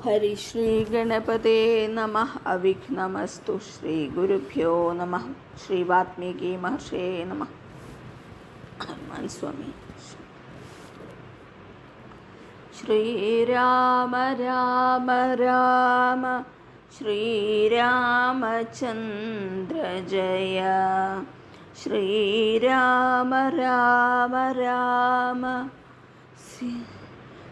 ഹരിശ്രീഗണപതേ നമ അവിഘ്നമസ്തു ശ്രീഗുരുഭ്യോ നമ ശ്രീവാത്മീകി മഹർഷേ നമ ഹനുമാൻ സ്വാമി ശ്രീരാമ രാമ രാമ ശ്രീരാമചന്ദ്ര ജയ ശ്രീരാമ രാമ രാമ സി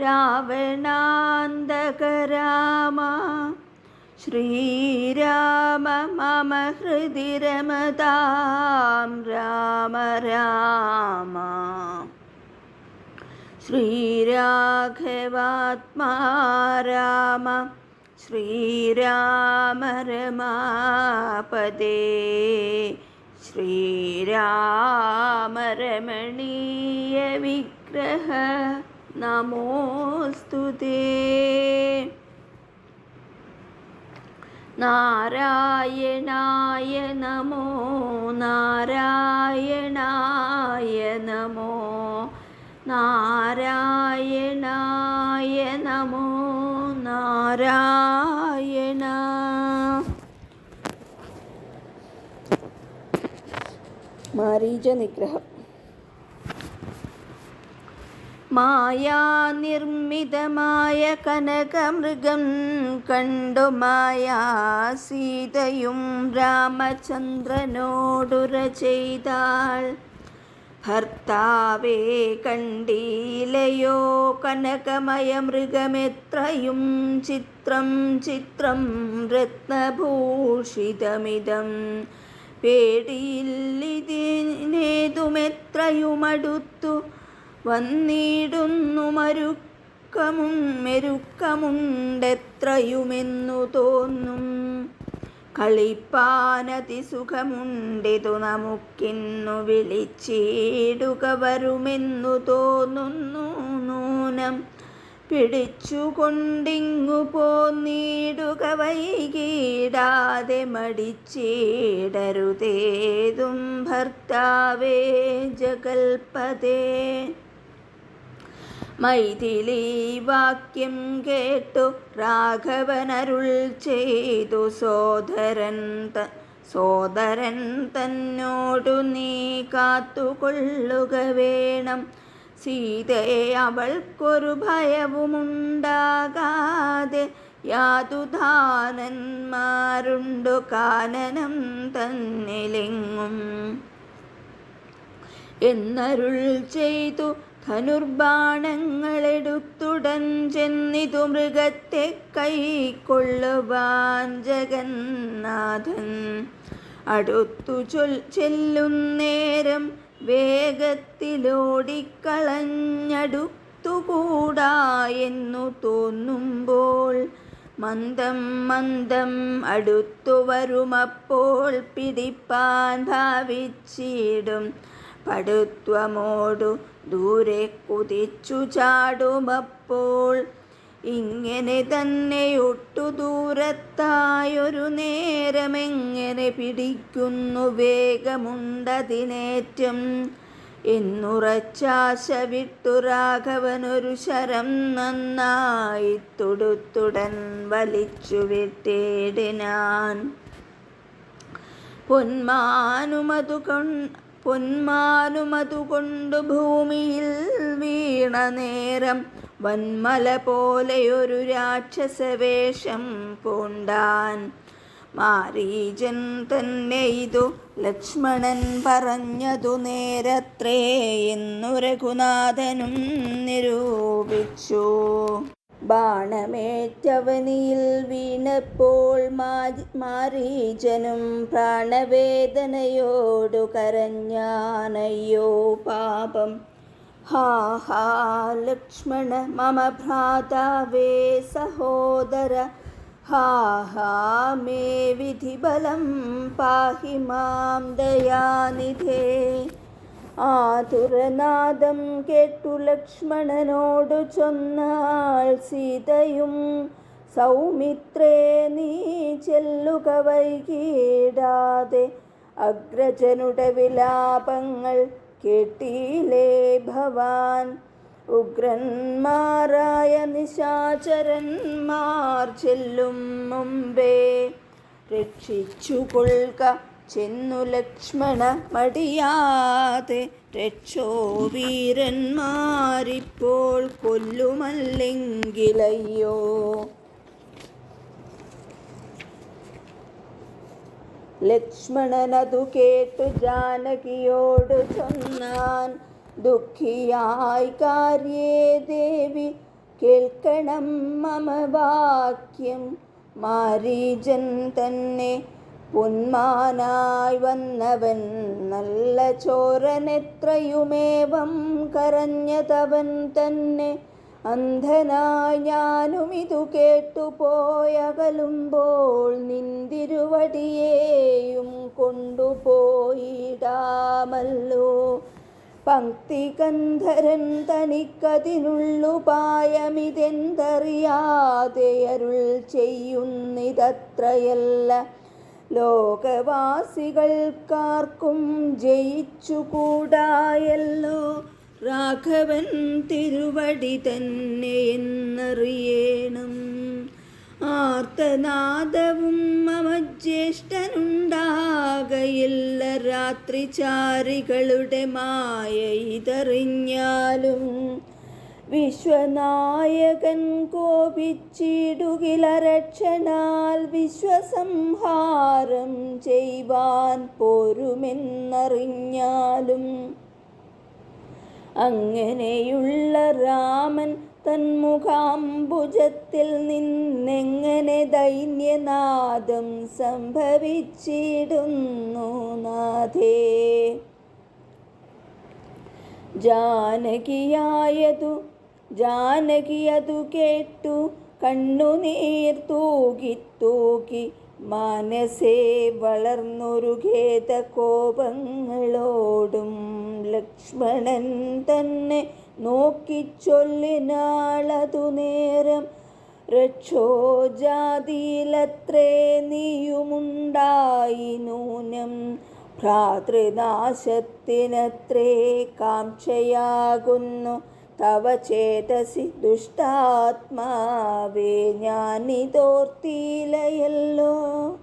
രാവണാന്തക രാമ ശ്രീരാമ മമ ഹൃദി രമതാം. രാമ രാമ. ശ്രീരാഘവാത്മാ രാമ. ശ്രീരാമ രമാപദേ ശ്രീരാമ രമണീയ വിഗ്രഹ. നമോസ്തു നാരായണായ നമോ നാരായണായ നമോ നാരായണായ നമോ നാരായണ. മാരീജ നിഗ്രഹം. മായാനിർമ്മിതമായ കനകമൃഗം കണ്ടു മായാ സീതയും രാമചന്ദ്രനോടുര ചെയ്താൾ. ഭർത്താവേ കണ്ടീലയോ കനകമയ മൃഗമെത്രയും ചിത്രം ചിത്രം രത്നഭൂഷിതമിതം. പേടിയില്ലിതിനേതുമെത്രയുമടുത്തു വന്നിടുന്നു മരുക്കമും മെരുക്കമുണ്ടെത്രയുമെന്നു തോന്നും. കളിപ്പാനതിസുഖമുണ്ടിതു നമുക്കിന്നു വിളിച്ചിടുക വരുമെന്നു തോന്നുന്നു. നൂനം പിടിച്ചുകൊണ്ടിങ്ങു പോന്നിടുക വൈകിടാതെ മടിച്ചിടരുതേതും ഭർത്താവേ ജഗൽപതേ. മൈഥിലി വാക്യം കേട്ടു രാഘവനരുൾ ചെയ്തു സോദരൻ ത സോദരൻ തന്നോടു നീ കാത്തുകൊള്ളുക വേണം. സീതയെ അവൾക്കൊരു ഭയവുമുണ്ടാകാതെ യാതുധാനന്മാരുണ്ടു കാനനം തന്നിലെങ്ങും. എന്നരുൾ ചെയ്തു ധനുർബാണങ്ങളെടുത്തുടൻ ചെന്നിതു മൃഗത്തെ കൈക്കൊള്ളുവാൻ ജഗന്നാഥൻ. അടുത്തു ചൊൽ ചെല്ലുന്നേരം വേഗത്തിലോടിക്കളഞ്ഞടുത്തുകൂടാ എന്നു തോന്നുമ്പോൾ മന്ദം മന്ദം അടുത്തു വരുമപ്പോൾ പിടിപ്പാൻ ഭാവിച്ചിടും. പടുത്വമോടു ദൂരെ കുതിച്ചു ചാടുമപ്പോൾ ഇങ്ങനെ തന്നെ ഒട്ടു ദൂരത്തായൊരു നേരമെങ്ങനെ പിടിക്കുന്നു വേഗമുണ്ടതിനേറ്റം? എന്നുറച്ചാശ വിട്ടു രാഘവനൊരു ശരം നന്നായി തൊടുത്തുടൻ വലിച്ചു വിട്ടേടിനാൻ പൊന്മാനുമതു കൊണ്ട് പൊന്മാനുമതുകൊണ്ടു ഭൂമിയിൽ വീണ നേരം വന്മല പോലെയൊരു രാക്ഷസവേഷം പൂണ്ടാൻ. മാരീജൻ തന്നെ ഇതു ലക്ഷ്മണൻ പറഞ്ഞതു നേരത്രേ എന്നു രഘുനാഥനും നിരൂപിച്ചു. ബാണമേറ്റവനിയിൽ വീണപ്പോൾ മാരീചനും പ്രാണവേദനയോടു കരഞ്ഞാനയ്യോ പാപം. ഹാ ഹാ ലക്ഷ്മണ മമ ഭ്രാതാവേ സഹോദര ഹാ ഹാ മേ വിധിബലം പാഹി മാം ദയാനിധേ. ആതുരനാദം കേട്ടു ലക്ഷ്മണനോടു ചൊന്നാൾ സീതയും സൗമിത്രേ നീ ചെല്ലുക വൈകിടാതെ അഗ്രജനുടെ വിലാപങ്ങൾ കേട്ടീലേ ഭവാൻ? ഉഗ്രന്മാരായ നിശാചരന്മാർ ചെല്ലും മുമ്പേ രക്ഷിച്ചു കൊള്ളുക ചെന്നു ലക്ഷ്മണ മടിയാതെ രക്ഷോ വീരന്മാരിപ്പോൾ കൊല്ലുമല്ലെങ്കിലയ്യോ? ലക്ഷ്മണനതു കേട്ടു ജാനകിയോട് ചൊന്നാൻ ദുഃഖിയായി കാര്യേ ദേവി കേൾക്കണം മമ വാക്യം മാരീജൻ തന്നെ പൊന്മാനായി വന്നവൻ നല്ല ചോരനെത്രയുമേവം കരഞ്ഞതവൻ തന്നെ. അന്ധനായി ഞാനും ഇതു കേട്ടുപോയകലുമ്പോൾ നിന്തിരുവടിയേയും കൊണ്ടുപോയിടാമല്ലോ. പങ്ക്തികന്ധരൻ തനിക്കതിനുള്ളുപായമിതെന്തറിയാതെ അരുൾ ചെയ്യുന്നിതത്രയല്ല. ലോകവാസികൾക്കാർക്കും ജയിച്ചുകൂടായല്ലോ. രാഘവൻ തിരുവടി തന്നെ എന്നറിയേണം. ആർത്തനാദവും മമ ജ്യേഷ്ഠനുണ്ടാകയില്ല രാത്രി ചാരികളുടെ മായ ഇതറിഞ്ഞാലും വിശ്വനായകൻ കോപിച്ചിടുകില രക്ഷണാൽ വിശ്വസംഹാരം ചെയ്യുവാൻ പോരുമെന്നറിഞ്ഞാലും അങ്ങനെയുള്ള രാമൻ തന്മുഖാംബുജത്തിൽ നിന്നെങ്ങനെ ദൈന്യനാദം സംഭവിച്ചിടുന്നു നാഥേ. ജാനകിയായതു ജാനകിയതു കേട്ടു കണ്ണുനീർ തൂകി തൂകി. മനസ്സേ വളർന്നൊരു ഖേദ കോപങ്ങളോടും ലക്ഷ്മണൻ തന്നെ നോക്കിച്ചൊല്ലിനാളതു നേരം. രക്ഷോജാതിയിലത്രേ നീയുമുണ്ടായി നൂനം ഭ്രാതൃനാശത്തിനത്രേ കാംക്ഷയാകുന്നു. തവ ചേതസി ദുഷ്ടാത്മാവേ ഞാനിതോർത്തിയിലയല്ലോ.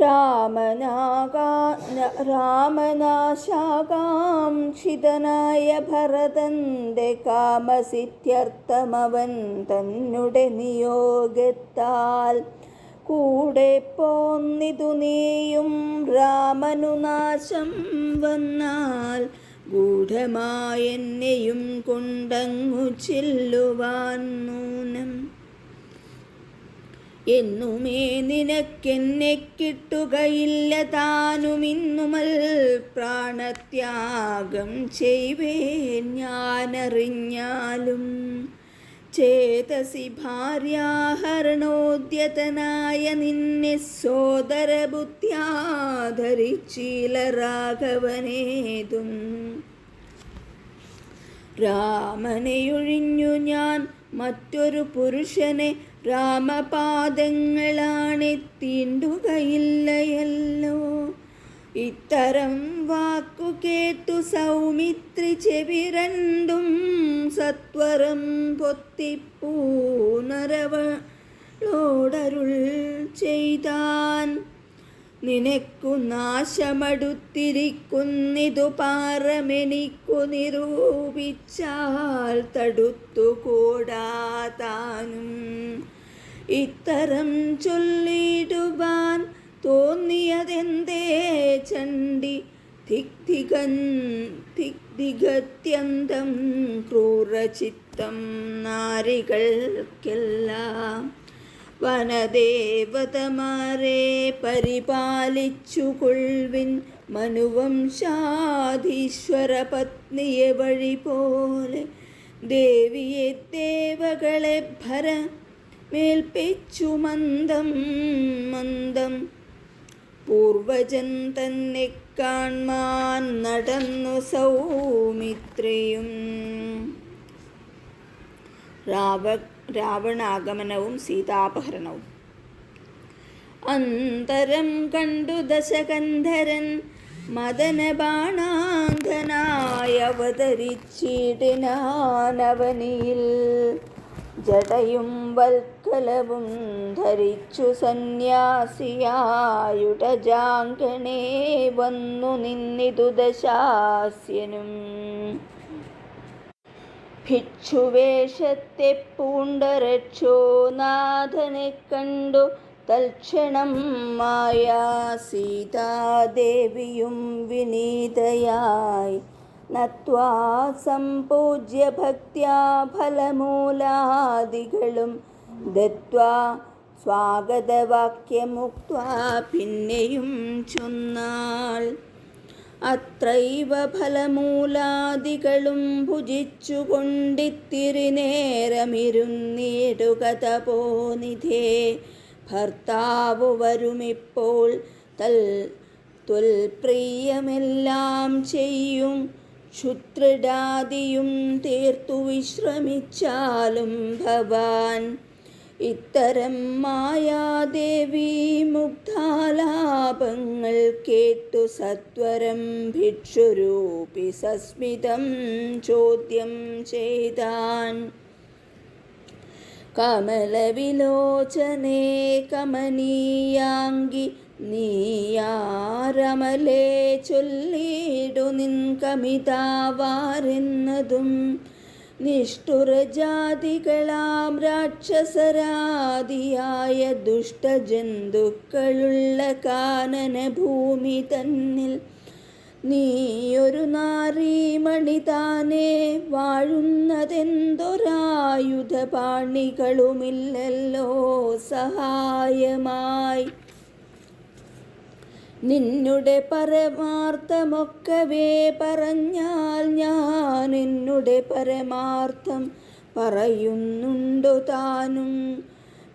രാമനാകാ രാമനാശാകാംക്ഷിതനായ ഭരതന്റെ കാമസിദ്ധ്യർത്ഥമവൻ തന്നെ നിയോഗത്താൽ. കൂടെ പോന്നിതു നീയും രാമനു നാശം വന്നാൽ ഗൂഢമായെന്നെയും കൊണ്ടങ്ങു ചെല്ലുവാൻ നൂനം. എന്നുമേ നിനക്കെന്നെ കിട്ടുകയില്ല താനുമിന്നുമൽ പ്രാണത്യാഗം ചെയ്വേൻ ഞാനറിഞ്ഞാലും. ചേതസി ഭാര്യാഹരണോദ്യതനായ നിന്നെ സോദര ബുദ്ധ്യാധരിച്ചീല രാഘവനേതും രാമനെയൊഴിഞ്ഞു ഞാൻ മറ്റൊരു പുരുഷനെ രാമപാദങ്ങളാണെത്തീണ്ടുകയില്ലയല്ലോ. ഇത്തരം വാക്കു കേട്ടു സൗമിത്രി ചെവി രണ്ടും സത്വരം പൊത്തിപ്പൂനരവളോടരുൾ ചെയ്താൻ. നിനക്കു നാശമടുത്തിരിക്കുന്നിതു പാറമെനിക്കു നിരൂപിച്ചാൽ തടുത്തുകൂടാതാനും. ഇത്തരം ചൊല്ലിടുവാൻ തോന്നിയതെന്തേ ചണ്ടി? ദിഗ്ദിഗൻ ദിഗ്ദിഗത്യന്തം ക്രൂരചിത്തം നാരികൾക്കെല്ലാം വനദേവതമാരെ പരിപാലിച്ചു കൊൾവിൻ മനുവംശാധീശ്വര പത്നിയെ വഴി പോലെ ദേവിയെ ദേവകളെ ഭര മേൽപ്പിച്ചു മന്ദം മന്ദം പൂർവജൻ തന്നെ കാൺമാൻ നടന്നു സൗമിത്രയും. രാവ രാവണാഗമനവും സീതാപഹരണവും. അന്തരം കണ്ടു ദശകന്ധരൻ മദന അവതരിച്ചിടിനാനവനിയിൽ ജടയും വൽക്കലവും ധരിച്ചു സന്യാസിയായുടജാങ്കണേ വന്നു നിന്നിതു ദശാസ്യനും. ഭിക്ഷുവേഷത്തെ പൂണ്ടരച്ചോ നാഥനെ കണ്ടു തൽക്ഷണം മായ സീതാദേവിയും വിനീതയായി. നത്വാ സംപൂജ്യ ഭക്ത്യാ ഫലമൂലാദികളും. ദത്വാ സ്വാഗതവാക്യമുക്വാ പിന്നെയും ചൊന്നാൾ. അത്രൈവ ഫലമൂലാദികളും ഭുജിച്ചുകൊണ്ടിത്തിരി നേരമിരുന്നിടുക തപോനിധേ ഭർത്താവ് വരുമിപ്പോൾ തൽ തുൽപ്രിയമെല്ലാം ചെയ്യും. ക്ഷുത്രിടാദിയും തീർത്തു വിശ്രമിച്ചാലും ഭവാൻ. ഇത്തരം മായാദേവി മുഗ്ധാലാപങ്ങൾ കേട്ടു സത്വരം ഭിക്ഷുരൂപി സസ്മിതം ചോദ്യം ചെയ്താൻ. കമലവിലോചനേ കമനീയാങ്കി നീയാരമലേ ചൊല്ലിടു നിൻ കമിതാവാരെന്നതും നിഷ്ഠുരജാതികളാം രാക്ഷസരാദിയായ ദുഷ്ടജന്തുക്കളുള്ള കാനന ഭൂമി തന്നിൽ നീയൊരു നാരീമണി താനേ വാഴുന്നതെന്തൊരായുധപാണികളുമില്ലല്ലോ സഹായമായി നിന്നുടെ പരമാർത്ഥമൊക്കവേ പറഞ്ഞാൽ ഞാൻ നിന്നുടെ പരമാർത്ഥം പറയുന്നുണ്ടു താനും?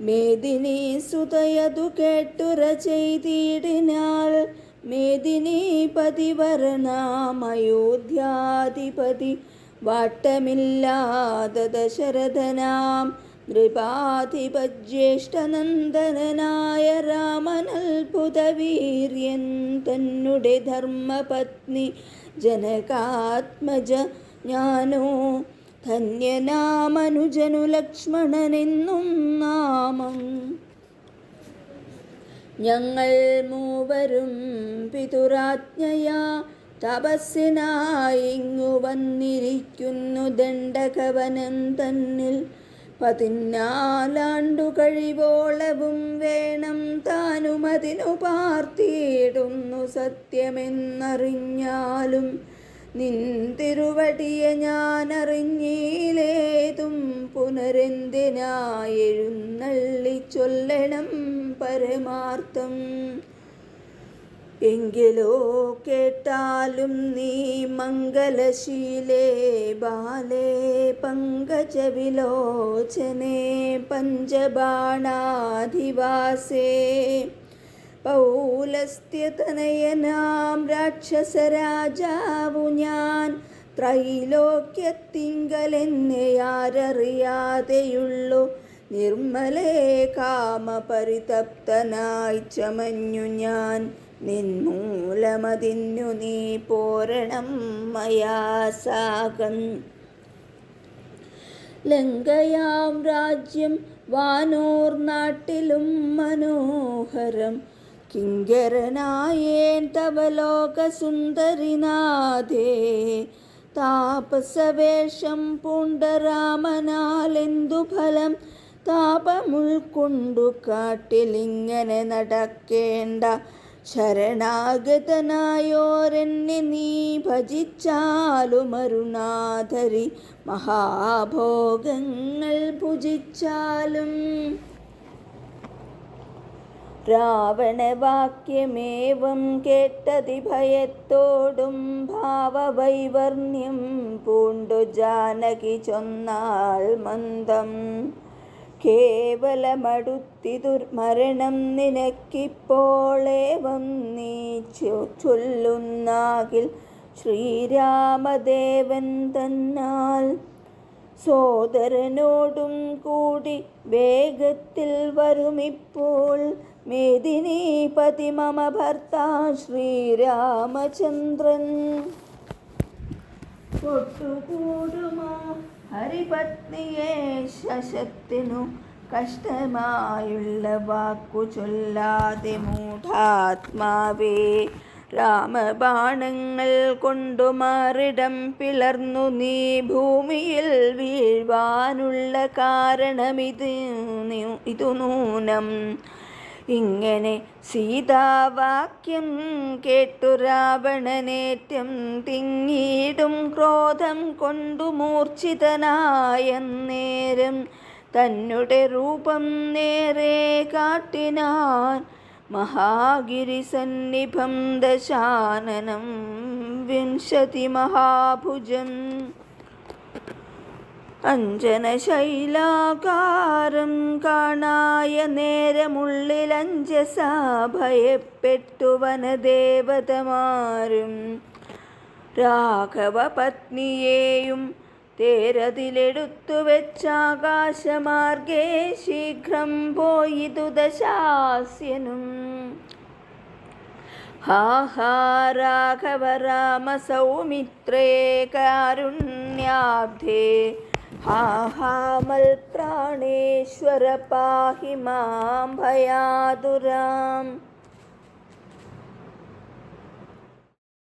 മേദിനി സുതയതു കേട്ടുര ചെയ്തിടിനാൽ മേദിനി പതിവരനാമയോധ്യാധിപതി വാട്ടമില്ലാത ദശരഥനാം നൃപാധിപജ്യേഷ്ഠനന്ദനായ രാമനത്ഭുതവീര്യൻ തന്നുടെ ധർമ്മപത്നി ജനകാത്മജ ഞാനോ ധന്യനാമനുജനു ലക്ഷ്മണനെന്നും നാമം. ഞങ്ങൾ മൂവരും പിതുരാജ്ഞയാ തപസ്സിനായിങ്ങു വന്നിരിക്കുന്നു ദണ്ഡകവനം തന്നിൽ പതിനാലാണ്ടു കഴിവോളവും വേണം താനും അതിനു പാർത്തിയിടുന്നു സത്യമെന്നറിഞ്ഞാലും നിൻ തിരുവടിയെ ഞാൻ അറിഞ്ഞീലേതും പുനരെന്തിനായെഴുന്നള്ളി ചൊല്ലണം പരമാർത്ഥം? എങ്കിലോ കേട്ടാലും നീ മംഗലശീലേ ബാലേ പങ്കജവിലോചനേ പഞ്ചബാണാധിവാസേ. പൗലസ്ത്യതനയനാം രാക്ഷസരാജാവു ഞാൻ ത്രൈലോക്യത്തിങ്കലെന്നെ ആരറിയാതെയുള്ളു നിർമ്മലേ കാമപരിതപ്തനായി ചമഞ്ഞു ഞാൻ. നിന്മൂലമതിന്നു നീ പോരണം മയാസാകം ലങ്കയാം രാജ്യം വാനോർ നാട്ടിലും മനോഹരം. കിങ്കരനായേൻ തവ ലോകസുന്ദരിനാഥേ താപസവേഷം പൂണ്ടരാമനാലെന്തു ഫലം? താപമുൾക്കൊണ്ടു കാട്ടിലിങ്ങനെ നടക്കേണ്ട ശരണാഗതനായോരെന്നെ നീ ഭജിച്ചാലും അരുണാധരി മഹാഭോഗങ്ങൾ ഭുജിച്ചാലും. രാവണവാക്യമേവം കേട്ടതി ഭയത്തോടും ഭാവവൈവർണ്യം പൂണ്ടു ജാനകി ചൊന്നാൾ മന്ദം. കേവലമടുത്തിതുർ മരണം നിനക്കിപ്പോളേവം നീ ചൊല്ലുന്നാകിൽ ശ്രീരാമദേവൻ തന്നാൽ. സോദരനോടും കൂടി വേഗത്തിൽ വരുമിപ്പോൾ മേദിനീപതി മമ ഭർത്താ ശ്രീരാമചന്ദ്രൻ. ഒട്ടുകൂടുമോ ഹരിപത്നിയെ ശശത്തിനു കഷ്ടമായുള്ള വാക്കു ചൊല്ലാതെ മൂഢാത്മാവേ രാമബാണങ്ങൾ കൊണ്ടു മാറിടം പിളർന്നു നീ ഭൂമിയിൽ വീഴ്വാനുള്ള കാരണമിത് ഇതു നൂനം. ഇങ്ങനെ സീതാവാക്യം കേട്ടു രാവണനേറ്റം തിങ്ങിയിടും ക്രോധം കൊണ്ടു മൂർച്ഛിതനായ നേരം തന്നെ രൂപം നേരെ കാട്ടിനാൻ ദശാനനം വിംശതി മഹാഭുജം. അഞ്ജനശൈലാകാരം കാണായ നേരമുള്ളിലഞ്ജസ ഭയപ്പെട്ടു വനദേവതമാരും. രാഘവ പത്നിയെയും തേരതിലെടുത്തു വെച്ചാകാശമാർഗേ ശീഘ്രം പോയിതു ദശാസ്യനും ഹാ ഹാ രാമ സൗമിത്രേ കാരുണ്യാബ്ധേ ഹാ മൽപ്രാണേശ്വര പാഹി മാം ഭയാതുരാം.